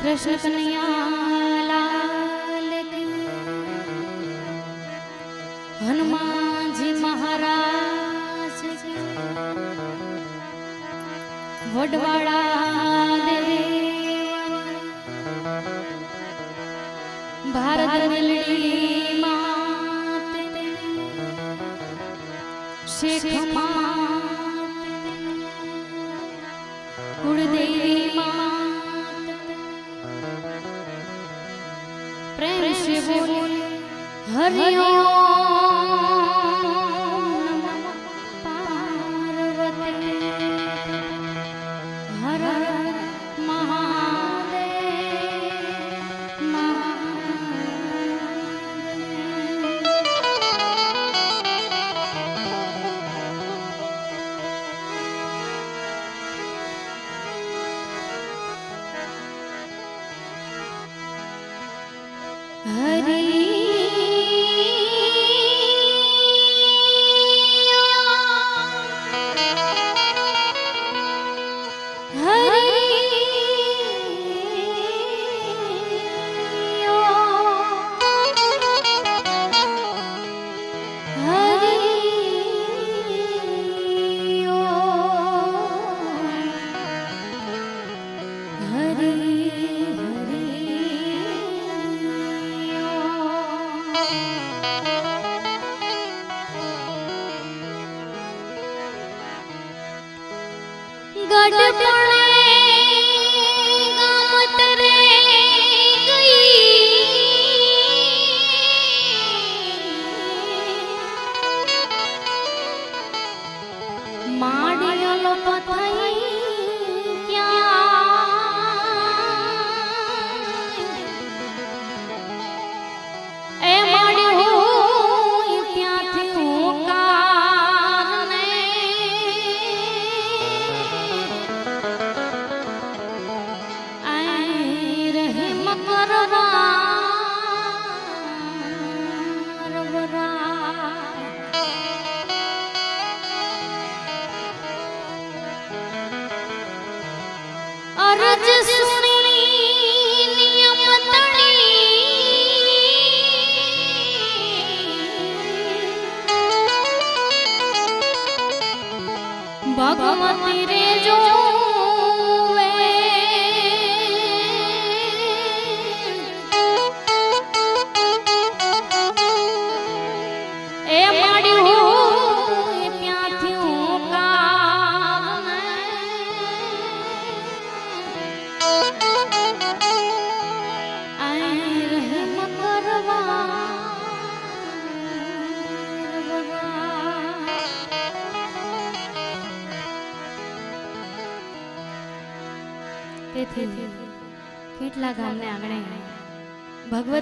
કૃષ્ણ કનૈયા લાલ કી હનુમાનજી મહારાજ દેવ ભારત પ્રેમ સે हरे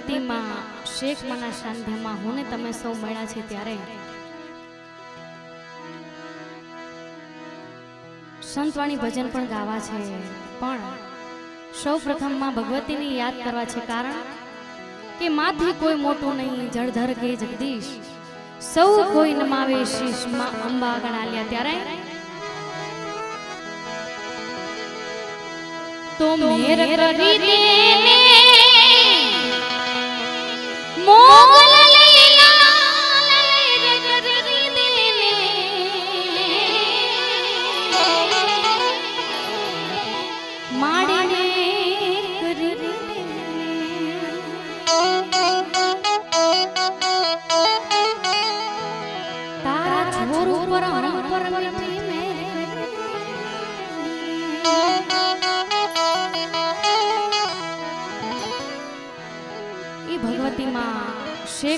ભગવતીમાં શેખ મના સાંધ્યમાં હું તમે સૌ મળ્યા છે ત્યારે. સંતવાણી ભજન પણ ગાવા છે, પણ સૌ પ્રથમમાં ભગવતીની યાદ કરવા છે કારણ કે માથી કોઈ મોટું નહીં, જળધર કે જગદીશ. સૌ કોઈ નમાવે શીશમાં અંબા ગણાલ્યા ત્યારે. તો મેર કરી દેને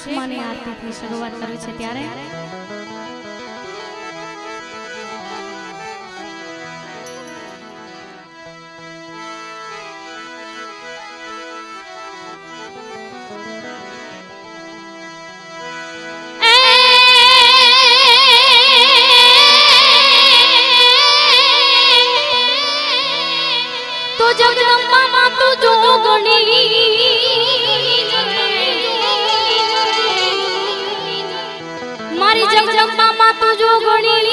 શેખ માની આરતીથી શરૂઆત કરી છે ત્યારે. पाप जोगणी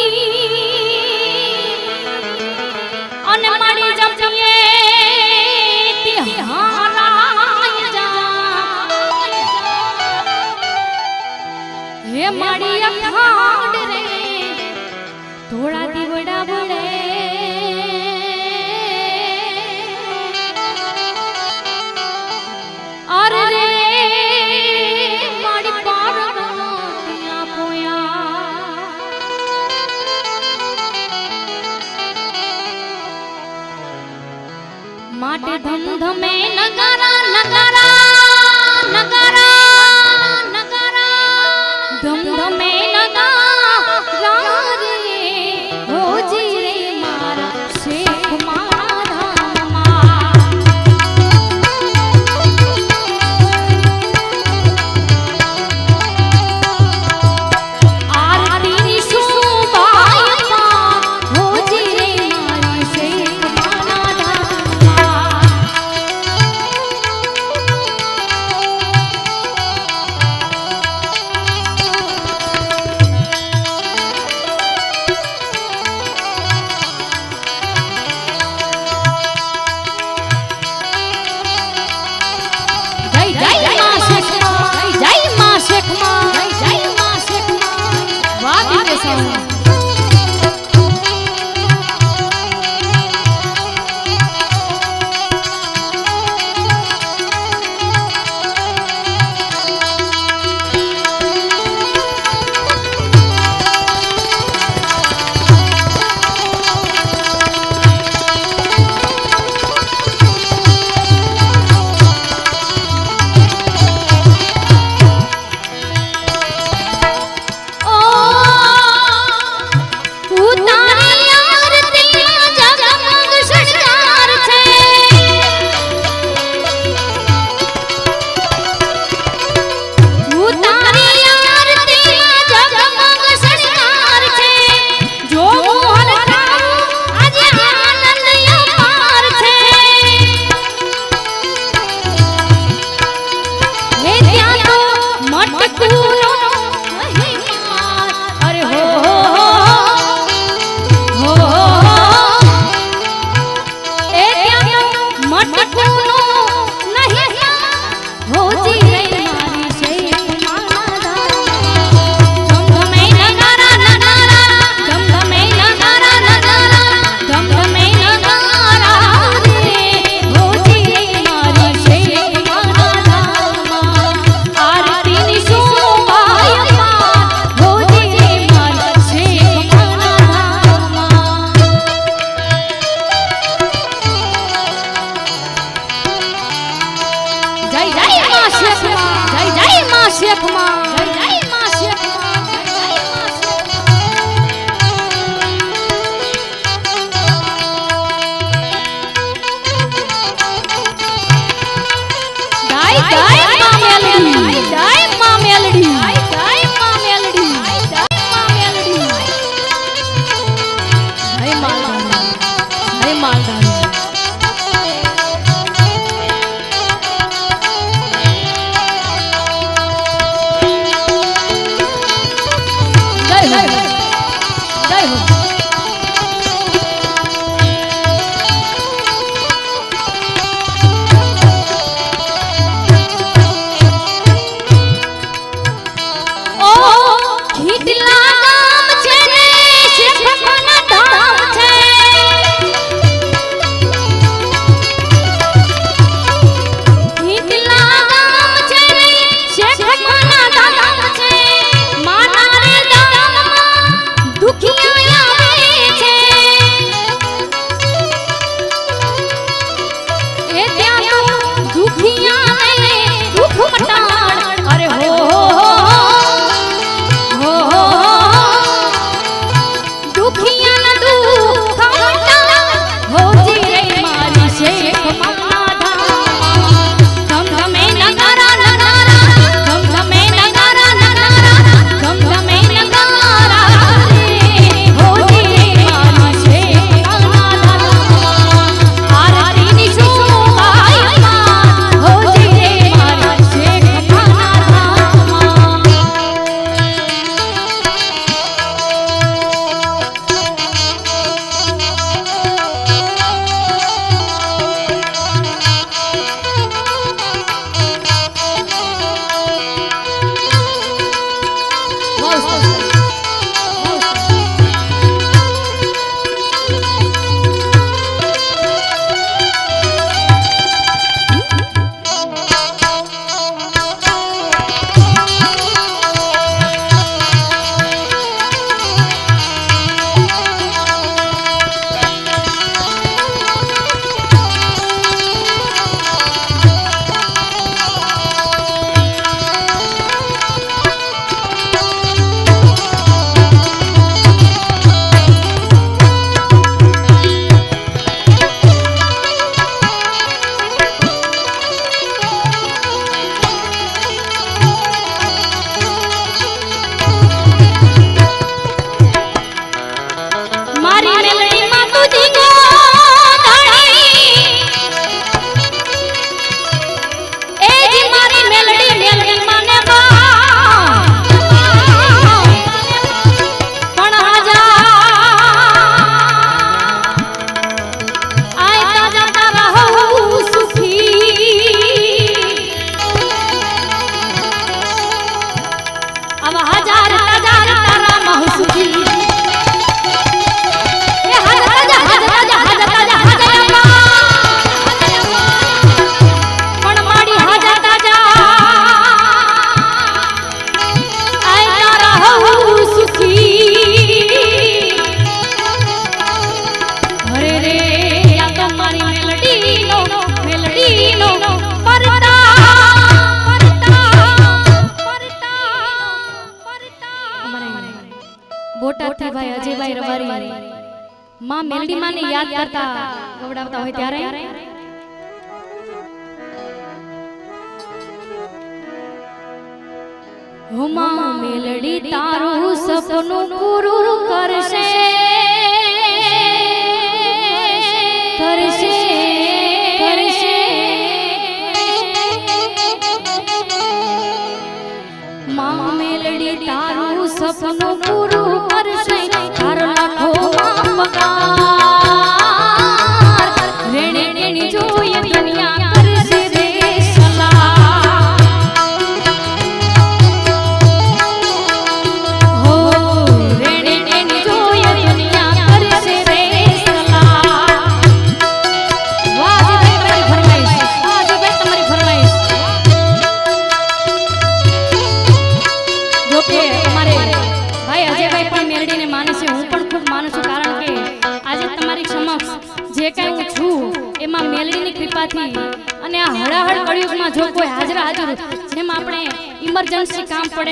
તો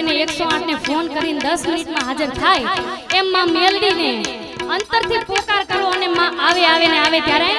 કરીને એકસો આઠ ને ફોન કરીને દસ મિનિટમાં હાજર થાય. એમ માં મેલડીને અંતરથી પોકાર કરો અને માં આવે આવે ને આવે ત્યારે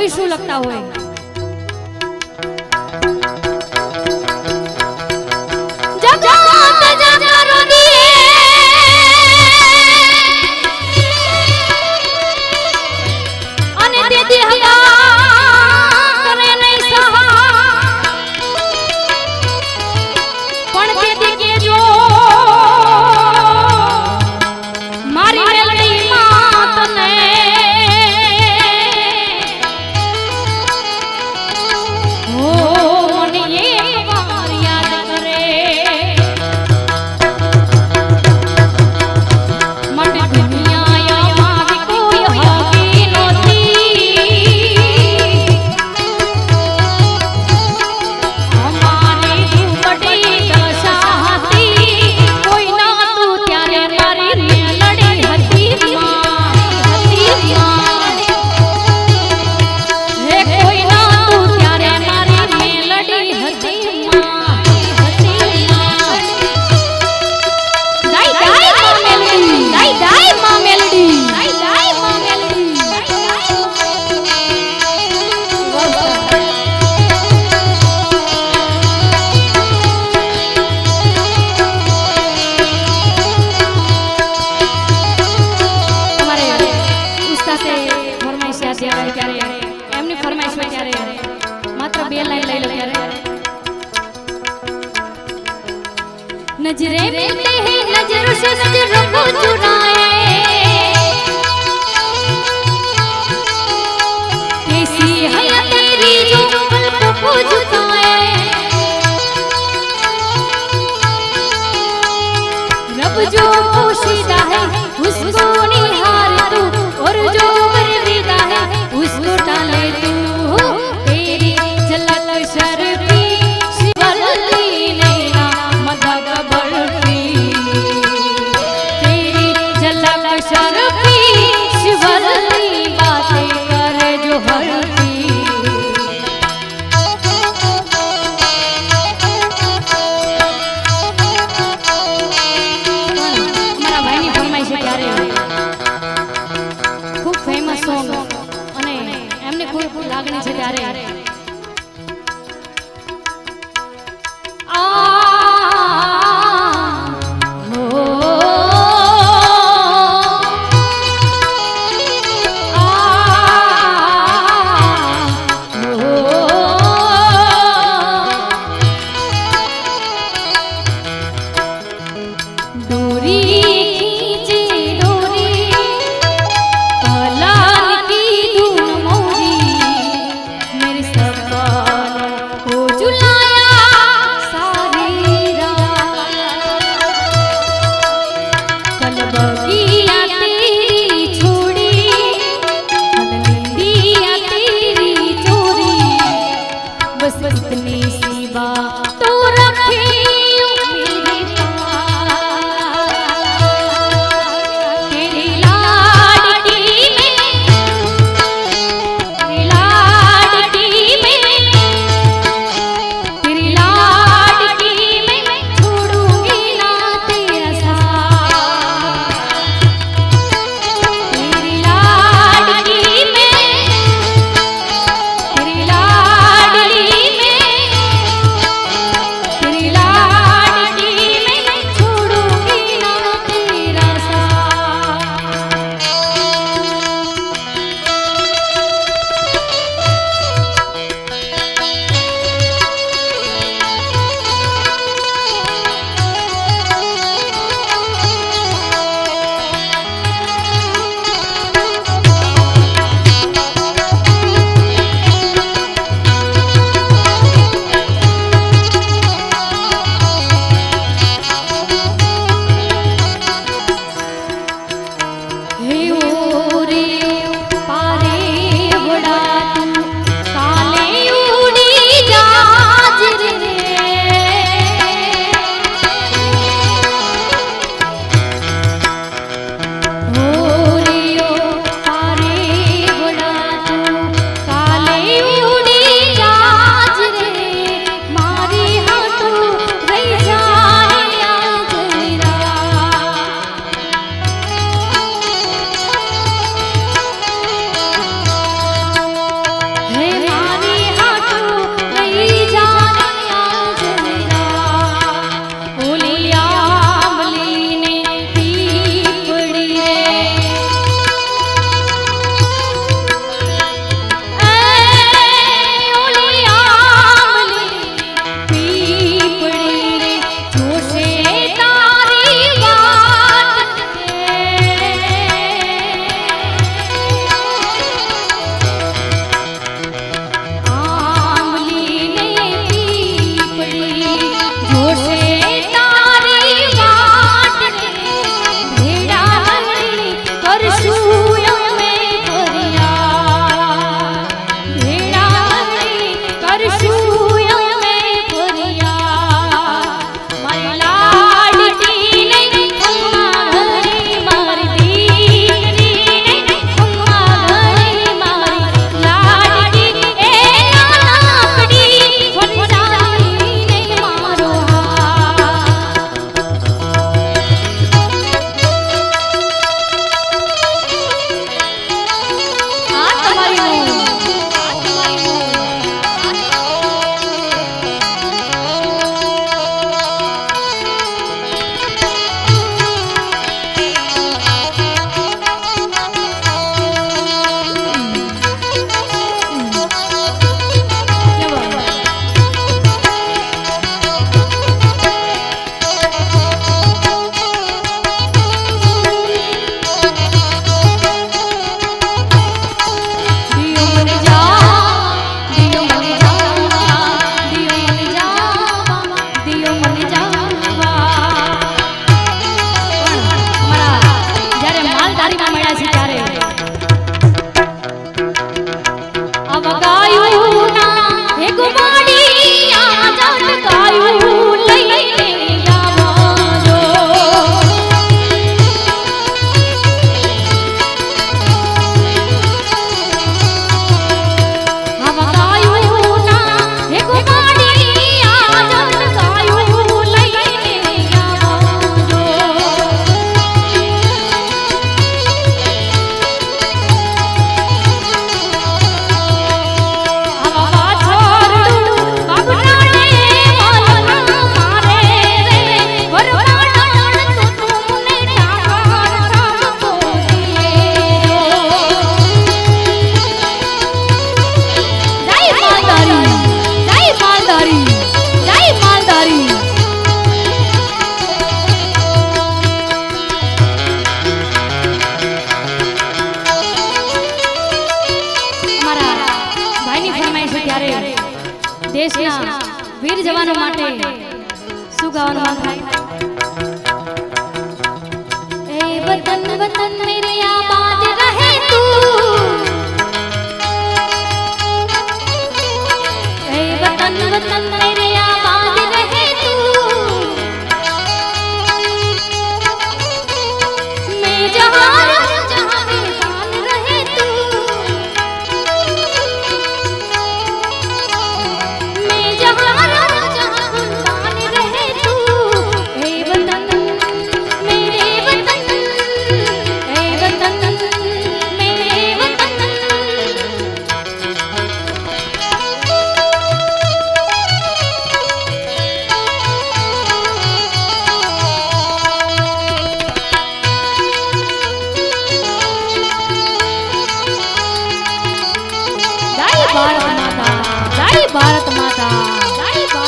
કવિ શું લખતા હોય? નજરે નજર સસ્ત રખો છું કોઈ લાગણી છે ત્યારે?